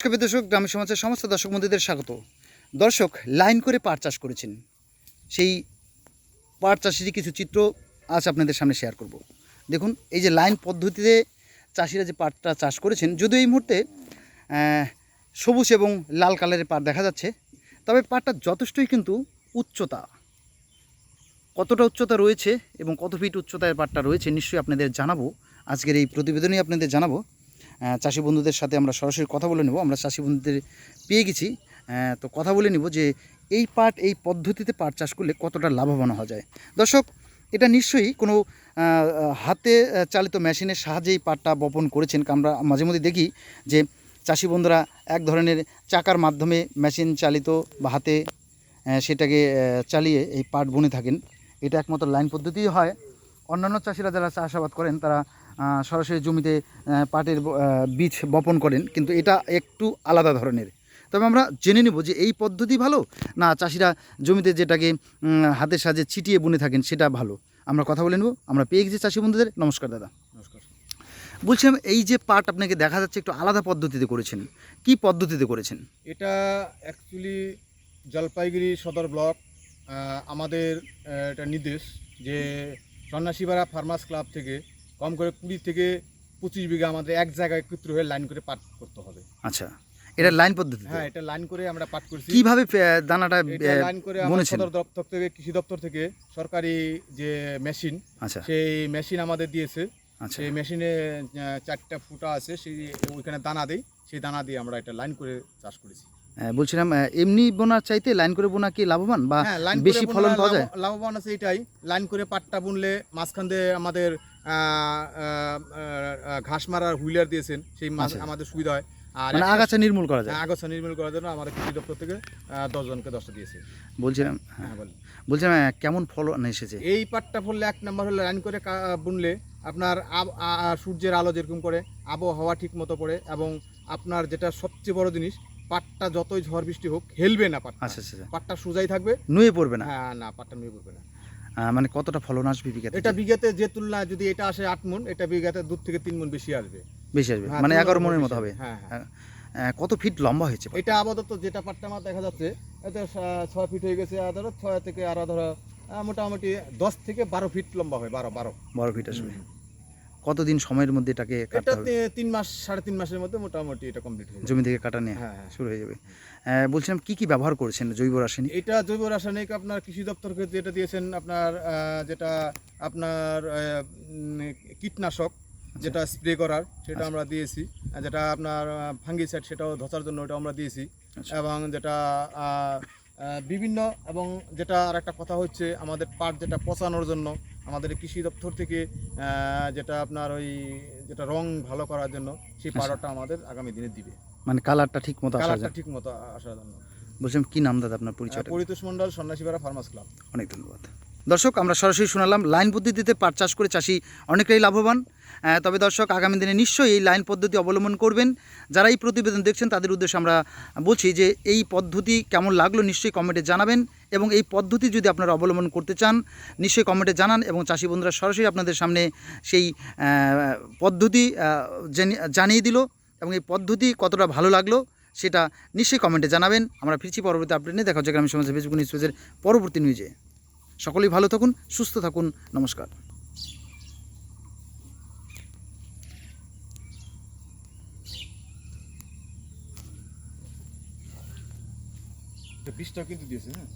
নমস্কার দর্শক গ্রামের সমাজের সমস্ত দর্শক বন্ধুদের স্বাগত। দর্শক, লাইন করে পাট চাষ করেছেন। সেই পাট চাষেরই কিছু চিত্র আজ আপনাদের সামনে শেয়ার করব। দেখুন, এই যে লাইন পদ্ধতিতে চাষিরা যে পাটটা চাষ করেছেন, যদিও এই মুহূর্তে সবুজ এবং লাল কালারের পাট দেখা যাচ্ছে, তবে পাটটা যথেষ্টই কিন্তু উচ্চতা। কতটা উচ্চতা রয়েছে এবং কত ফিট উচ্চতায় পাটটা রয়েছে, নিশ্চয়ই আপনাদের জানাব। আজকের এই প্রতিবেদনই আপনাদের জানাব। চাষি বন্ধুদের সাথে আমরা সরাসরি কথা বলে নেব। আমরা চাষি বন্ধুদের পেয়ে গেছি। তো কথা বলে নিব যে এই পাট, এই পদ্ধতিতে পাট চাষ করলে কতটা লাভবান হওয়া যায়? দর্শক, এটা নিশ্চয়ই কোনো হাতে চালিত মেশিনের সাহায্যে এই পাটটা বপন করেছেন। আমরা মাঝে মধ্যে দেখি যে চাষি বন্ধুরা এক ধরনের চাকার মাধ্যমে মেশিন চালিত বা হাতে সেটাকে চালিয়ে এই পাট বনে থাকেন। এটা একমাত্র লাইন পদ্ধতি হয়। অন্যান্য চাষিরা যারা চাষাবাদ করেন, তারা সরাসরি জমিতে পাটের বীজ বপন করেন কিন্তু এটা একটু আলাদা ধরনের। তবে আমরা জেনে নেব যে এই পদ্ধতি ভালো? না চাষিরা জমিতে যেটাকে হাতের সাহায্যে ছিটিয়ে বুনে থাকেন সেটা ভালো? আমরা কথা বলে নেব। আমরা পেয়ে গেছি চাষি বন্ধুদের। নমস্কার দাদা। নমস্কার। বলছিলাম এই যে পাট আপনাকে দেখা যাচ্ছে একটু আলাদা পদ্ধতিতে করেছেন কি পদ্ধতিতে করেছেন? এটা অ্যাকচুয়ালি জলপাইগুড়ি সদর ব্লক আমাদের এটা নির্দেশ যে সন্ন্যাসীপাড়া ফার্মার্স ক্লাব থেকে কম করে কুড়ি থেকে পঁচিশ বিঘা আমাদের এক জায়গায় একত্র হয়ে লাইন করে পাট করতে হবে। আচ্ছা এটা লাইন পদ্ধতি হ্যাঁ এটা লাইন করে আমরা পাট করছি। কীভাবে দানাটা লাইন করে আমাদের সদর দপ্তর থেকে কৃষি দপ্তর থেকে সরকারি যে মেশিন আচ্ছা। সেই মেশিন আমাদের দিয়েছে। আচ্ছা। সেই মেশিনে চারটা ফুটা আছে সেই ওইখানে দানা দেই সেই দানা দিয়ে আমরা এটা লাইন করে চাষ করেছি। আহ, বলছিলাম এমনি বোনার চাইতে লাইন করে বোনা কি লাভবান বা হ্যাঁ বেশি ফলন পাওয়া যায়? লাভ- লাভবান আছে এটাই। লাইন করে পাটটা বুনলে মাঝখান দিয়ে আমাদের ঘাস মারার হুইলার দিয়েছেন সেই মাঝ- আচ্ছা। আমাদের সুবিধা হয়। আর মানে আগাছা নির্মূল করা যায়? হ্যাঁ, আগাছা নির্মূল করার জন্য আমাদের কৃষি দপ্তর থেকে দশ জনকে দশটা দিয়েছে। বলছিলাম হ্যাঁ বলছিলাম কেমন ফলন এসেছে? এই পাটটা ফুললে এক নম্বর হলে লাইন করে বুনলে আপনার সূর্যের আলো যেরকম করে আবহাওয়া ঠিক মতো পড়ে এবং আপনার যেটা সবচেয়ে বড় জিনিস পাটটা যতই ঝড় বৃষ্টি হোক হেলবে না পাটটা। আচ্ছা আচ্ছা। পাটটা সোজাই থাকবে। নুয়ে পড়বে না? হ্যাঁ না পাটটা নুয়ে পড়বে না। মানে কতটা ফলন আসবে বিঘাতে? এটা বিঘাতে যে তুলনা যদি এটা আসে আট মন এটা বিঘাতে দু থেকে তিন মন বেশি আসবে। বেশি আসবে? হ্যাঁ, মানে এগারো মনের মতো হবে? হ্যাঁ হ্যাঁ। কত ফিট লম্বা হয়েছে এটা আপাতত যেটা পাটটা আমার দেখা যাচ্ছে এটা ছয় ফিট হয়ে গেছে আর ধরো ছয় থেকে আরও ধরো মোটামুটি দশ থেকে বারো ফিট লম্বা হয় বারো বারো। বারো ফিট আসবে। কতদিন সময়ের মধ্যে এটাকে কাটতে এটা হবে? তি- তিন মাস সাড়ে তিন মাসের মধ্যে মোটামুটি এটা কমপ্লিট হয়ে যাবে। জমি থেকে কাটা নিয়ে হ্যাঁ হ্যাঁ। শুরু হয়ে যাবে। আহ, বলছিলাম কি কি ব্যবহার করেছেন জৈব রাসায়নিক? এটা জৈব রাসায়নিক আপনার কৃষি দপ্তরকে যেটা দিয়েছেন আপনার আহ, যেটা আপনার আহ, উম, কীটনাশক যেটা স্প্রে করার সেটা আমরা দিয়েছি। আর যেটা আপনার ফাঙ্গিসাইড সেটাও ধসার জন্য ওটা আমরা দিয়েছি। আচ্ছা। এবং যেটা আহ, আহ, বিভিন্ন এবং যেটা আর একটা কথা হচ্ছে আমাদের পাট যেটা পচানোর জন্য আমাদের কৃষি দপ্তর থেকে আহ, যেটা আপনার ওই যেটা রং ভালো করার জন্য সেই আচ্ছা। পাউডারটা আমাদের আগামী দিনে দিবে। মানে কালারটা ঠিক মতো কালারটা ঠিক মতো আসার জন্য। বলছিলাম কি নাম দাদা আপনার পরিচয় পরিতোষ মন্ডল সন্ন্যাসীপাড়া ফার্মাস ক্লাব। অনেক ধন্যবাদ। দর্শক, আমরা সরাসরি শোনালাম, লাইন পদ্ধতিতে পাট চাষ করে চাষি অনেকটাই লাভবান। তবে দর্শক, আগামী দিনে নিশ্চয়ই এই লাইন পদ্ধতি অবলম্বন করবেন। যারা এই প্রতিবেদন দেখছেন, তাদের উদ্দেশ্যে আমরা বলছি যে, এই পদ্ধতি কেমন লাগল নিশ্চয়ই কমেন্টে জানাবেন এবং এই পদ্ধতি যদি আপনারা অবলম্বন করতে চান, নিশ্চয়ই কমেন্টে জানান এবং চাষি বন্ধুরা সরাসরি আপনাদের সামনে সেই পদ্ধতি জেনে- জানিয়ে দিল এবং এই পদ্ধতি কতটা ভালো লাগল সেটা নিশ্চয়ই কমেন্টে জানাবেন। আমরা ফিরছি পরবর্তী আপডেট নিয়ে। দেখা হচ্ছে গ্রামীণ সমাজের ফেসবুক নিউজ পেজের পরবর্তী নিউজে সকলেই ভালো থাকুন সুস্থ থাকুন নমস্কার। বিষটা কিন্তু দিয়েছে হ্যাঁ?